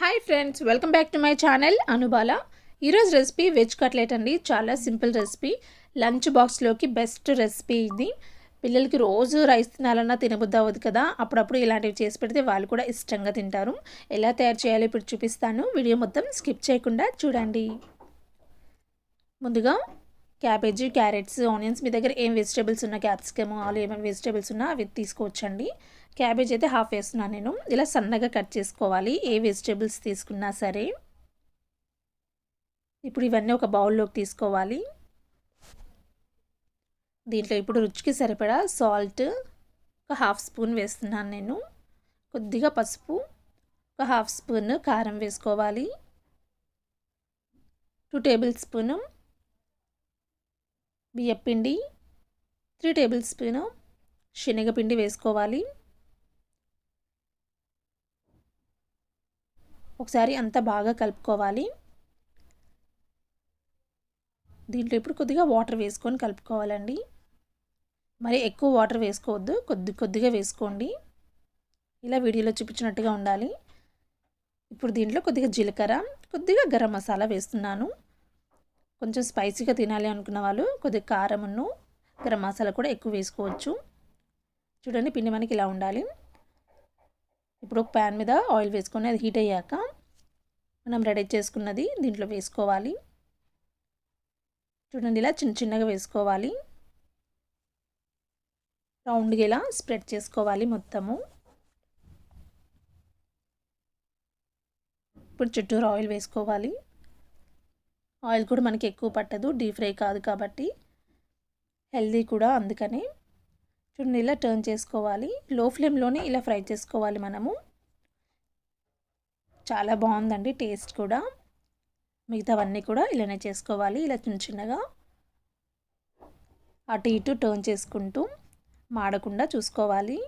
Hi friends welcome back to my channel Anubala ఈరోజు recipe veg cutlet అండి. చాలా simple recipe lunch బాక్స్లోకి best recipe ఇది. పిల్లలకి రోజు రైస్ తినాలన్నా తినబుద్ధి అవ్వదు కదా. అప్పుడప్పుడు ఇలాంటివి చేసి పెడితే వాళ్ళు కూడా ఇష్టంగా తింటారు. ఎలా తయారు చేయాలో ఇప్పుడు చూపిస్తాను. వీడియో మొత్తం స్కిప్ చేయకుండా చూడండి. ముందుగా క్యాబేజీ క్యారెట్స్ ఆనియన్స్ మీ దగ్గర ఏం వెజిటేబుల్స్ ఉన్నా క్యాప్సికమ్ ఆలు ఏమేమి వెజిటేబుల్స్ ఉన్నా అవి తీసుకోవచ్చండి. క్యాబేజ్ అయితే హాఫ్ వేస్తున్నాను నేను. ఇలా సన్నగా కట్ చేసుకోవాలి. ఏ వెజిటేబుల్స్ తీసుకున్నా సరే. ఇప్పుడు ఇవన్నీ ఒక బౌల్లోకి తీసుకోవాలి. దీంట్లో ఇప్పుడు రుచికి సరిపడా సాల్ట్ ఒక హాఫ్ స్పూన్ వేస్తున్నాను నేను. కొద్దిగా పసుపు ఒక హాఫ్ స్పూన్ కారం వేసుకోవాలి. టూ టేబుల్ స్పూను బియ్యపిండి త్రీ టేబుల్ స్పూను శనగపిండి వేసుకోవాలి. ఒకసారి అంతా బాగా కలుపుకోవాలి. దీంట్లో ఇప్పుడు కొద్దిగా వాటర్ వేసుకొని కలుపుకోవాలండి. మరి ఎక్కువ వాటర్ వేసుకోవద్దు కొద్ది కొద్దిగా వేసుకోండి. ఇలా వీడియోలో చూపించినట్టుగా ఉండాలి. ఇప్పుడు దీంట్లో కొద్దిగా జీలకర్ర కొద్దిగా గరం మసాలా వేస్తున్నాను. కొంచెం స్పైసీగా తినాలి అనుకున్న వాళ్ళు కొద్దిగా కారమును గరం మసాలా కూడా ఎక్కువ వేసుకోవచ్చు. చూడండి పిండి మనకి ఇలా ఉండాలి. ఇప్పుడు ఒక ప్యాన్ మీద ఆయిల్ వేసుకొని అది హీట్ అయ్యాక మనం రెడీ చేసుకున్నది దీంట్లో వేసుకోవాలి. చూడండి ఇలా చిన్న చిన్నగా వేసుకోవాలి. రౌండ్గా ఇలా స్ప్రెడ్ చేసుకోవాలి మొత్తము. ఇప్పుడు చుట్టూరు ఆయిల్ వేసుకోవాలి. ఆయిల్ కూడా మనకి ఎక్కువ పట్టదు డీప్ ఫ్రై కాదు కాబట్టి. హెల్దీ కూడా అందుకని చూడండి ఇలా టర్న్ చేసుకోవాలి. లో ఫ్లేమ్లోనే ఇలా ఫ్రై చేసుకోవాలి మనము. చాలా బాగుందండి టేస్ట్ కూడా. మిగతావన్నీ కూడా ఇలానే చేసుకోవాలి ఇలా చిన్న చిన్నగా. అటు ఇటు టర్న్ చేసుకుంటూ మాడకుండా చూసుకోవాలి.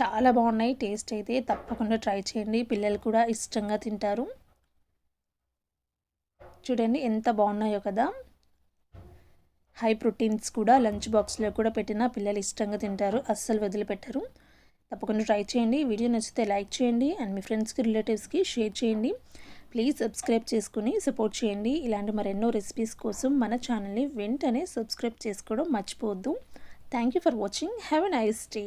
చాలా బాగున్నాయి. టేస్ట్ అయితే తప్పకుండా ట్రై చేయండి. పిల్లలు కూడా ఇష్టంగా తింటారు. చూడండి ఎంత బాగున్నాయో కదా. హై ప్రోటీన్స్ కూడా లంచ్ బాక్స్లో కూడా పెట్టినా పిల్లలు ఇష్టంగా తింటారు. అస్సలు వదిలిపెట్టరు. తప్పకుండా ట్రై చేయండి. వీడియో నచ్చితే లైక్ చేయండి. అండ్ మీ ఫ్రెండ్స్కి రిలేటివ్స్కి షేర్ చేయండి. ప్లీజ్ సబ్స్క్రైబ్ చేసుకుని సపోర్ట్ చేయండి. ఇలాంటి మరెన్నో రెసిపీస్ కోసం మన ఛానల్ని వెంటనే సబ్స్క్రైబ్ చేసుకోవడం మర్చిపోవద్దు. Thank you for watching. Have a nice day.